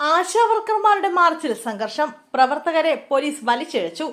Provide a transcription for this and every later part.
ആശാവർക്കർമാരുടെ മാർച്ചിൽ സംഘർഷം. പ്രവർത്തകരെ പോലീസ് വലിച്ചിഴച്ചു.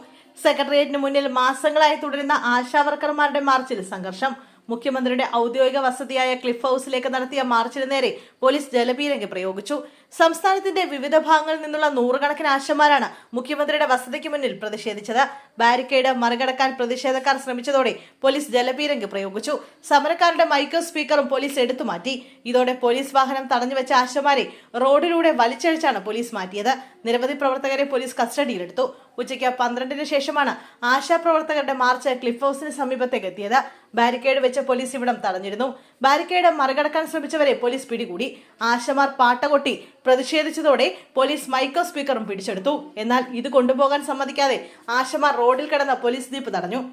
സെക്രട്ടേറിയറ്റിന് മുന്നിൽ മാസങ്ങളായി തുടരുന്ന ആശാവർക്കർമാരുടെ മാർച്ചിൽ സംഘർഷം. മുഖ്യമന്ത്രിയുടെ ഔദ്യോഗിക വസതിയായ ക്ലിഫ് ഹൌസിലേക്ക് നടത്തിയ മാർച്ചിന് നേരെ പോലീസ് ജലപീരങ്കി പ്രയോഗിച്ചു. സംസ്ഥാനത്തിന്റെ വിവിധ ഭാഗങ്ങളിൽ നിന്നുള്ള നൂറുകണക്കിന് ആശമാരാണ് മുഖ്യമന്ത്രിയുടെ വസതിക്ക് മുന്നിൽ പ്രതിഷേധിച്ചത്. ബാരിക്കേഡ് മറികടക്കാൻ പ്രതിഷേധക്കാർ ശ്രമിച്ചതോടെ പോലീസ് ജലപീരങ്കി പ്രയോഗിച്ചു. സമരക്കാരുടെ മൈക്രോ സ്പീക്കറും പോലീസ് എടുത്തുമാറ്റി ഇതോടെ പോലീസ് വാഹനം തടഞ്ഞുവെച്ച ആശമാരെ റോഡിലൂടെ വലിച്ചഴിച്ചാണ് പോലീസ് മാറ്റിയത്. നിരവധി പ്രവർത്തകരെ പോലീസ് കസ്റ്റഡിയിലെടുത്തു. ഉച്ചയ്ക്ക് പന്ത്രണ്ടിന് ശേഷമാണ് ആശാപ്രവർത്തകരുടെ മാർച്ച് ക്ലിഫ് ഹൌസിന് സമീപത്തേക്ക് എത്തിയത്. ബാരിക്കേഡ് വെച്ച് പോലീസ് ഇവിടം തടഞ്ഞിരുന്നു. ബാരിക്കേഡ് മറികടക്കാൻ ശ്രമിച്ചവരെ പോലീസ് പിടികൂടി. ആശമാർ പാട്ടകൊട്ടി പ്രതിഷേധിച്ചതോടെ പോലീസ് മൈക്രോ സ്പീക്കറും പിടിച്ചെടുത്തു. എന്നാൽ ഇത് കൊണ്ടുപോകാൻ സമ്മതിക്കാതെ ആശമാർ റോഡിൽ കിടന്ന പോലീസ് ജീപ്പ് തടഞ്ഞു.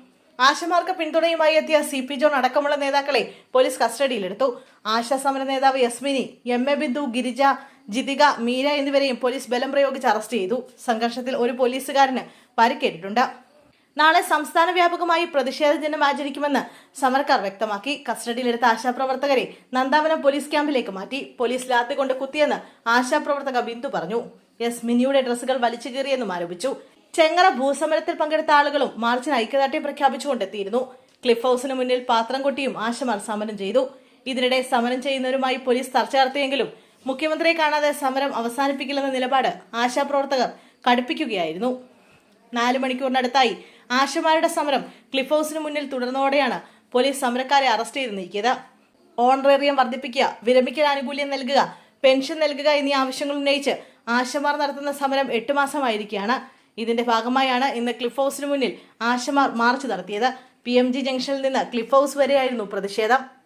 ആശമാർക്ക് പിന്തുണയുമായി എത്തിയ സി പി ജോൺ അടക്കമുള്ള നേതാക്കളെ പോലീസ് കസ്റ്റഡിയിലെടുത്തു. ആശാ സമര നേതാവ് യസ്മിനി എം എ ബിന്ദു ഗിരിജ ജിതിക മീര എന്നിവരെയും പോലീസ് ബലം പ്രയോഗിച്ച് അറസ്റ്റ് ചെയ്തു. സംഘർഷത്തിൽ ഒരു പോലീസുകാരന് പരിക്കേറ്റിട്ടുണ്ട്. നാളെ സംസ്ഥാന വ്യാപകമായി പ്രതിഷേധ ദിനം ആചരിക്കുമെന്ന് സമരക്കാർ വ്യക്തമാക്കി. കസ്റ്റഡിയിലെടുത്ത ആശാപ്രവർത്തകരെ നന്ദാവനം പോലീസ് ക്യാമ്പിലേക്ക് മാറ്റി. പോലീസ് ലാത്തി കൊണ്ട് കുത്തിയെന്ന് ആശാപ്രവർത്തക ബിന്ദു പറഞ്ഞു. എസ് മിനിയുടെ ഡ്രസ്സുകൾ വലിച്ചു കീറിയെന്നും ആരോപിച്ചു. ചെങ്ങറ ഭൂസമരത്തിൽ പങ്കെടുത്ത ആളുകളും മാർച്ചിന് ഐക്യദാർഢ്യം പ്രഖ്യാപിച്ചുകൊണ്ടെത്തിയിരുന്നു. ക്ലിഫ് ഹൌസിന് മുന്നിൽ പാത്രം കൊട്ടിയും ആശമാർ സമരം ചെയ്തു. ഇതിനിടെ സമരം ചെയ്യുന്നവരുമായി പോലീസ് ചർച്ച നടത്തിയെങ്കിലും മുഖ്യമന്ത്രിയെ കാണാതെ സമരം അവസാനിപ്പിക്കില്ലെന്ന നിലപാട് ആശാപ്രവർത്തകർ കടുപ്പിക്കുകയായിരുന്നു. നാല് മണിക്കൂറിനടുത്തായി ആശമാരുടെ സമരം ക്ലിഫ് ഹൌസിന് മുന്നിൽ തുടർന്നതോടെയാണ് പോലീസ് സമരക്കാരെ അറസ്റ്റ് ചെയ്ത് നീക്കിയത്. ഓണറേറിയം വർദ്ധിപ്പിക്കുക വിരമിക്കൽ ആനുകൂല്യം നൽകുക പെൻഷൻ നൽകുക എന്നീ ആവശ്യങ്ങൾ ഉന്നയിച്ച് ആശമാർ നടത്തുന്ന സമരം എട്ട് മാസമായിരിക്കുകയാണ്. ഇതിന്റെ ഭാഗമായാണ് ഇന്ന് ക്ലിഫ് ഹൌസിന് മുന്നിൽ ആശമാർ മാർച്ച് നടത്തിയത്. പി ജംഗ്ഷനിൽ നിന്ന് ക്ലിഫ് ഹൗസ് വരെയായിരുന്നു പ്രതിഷേധം.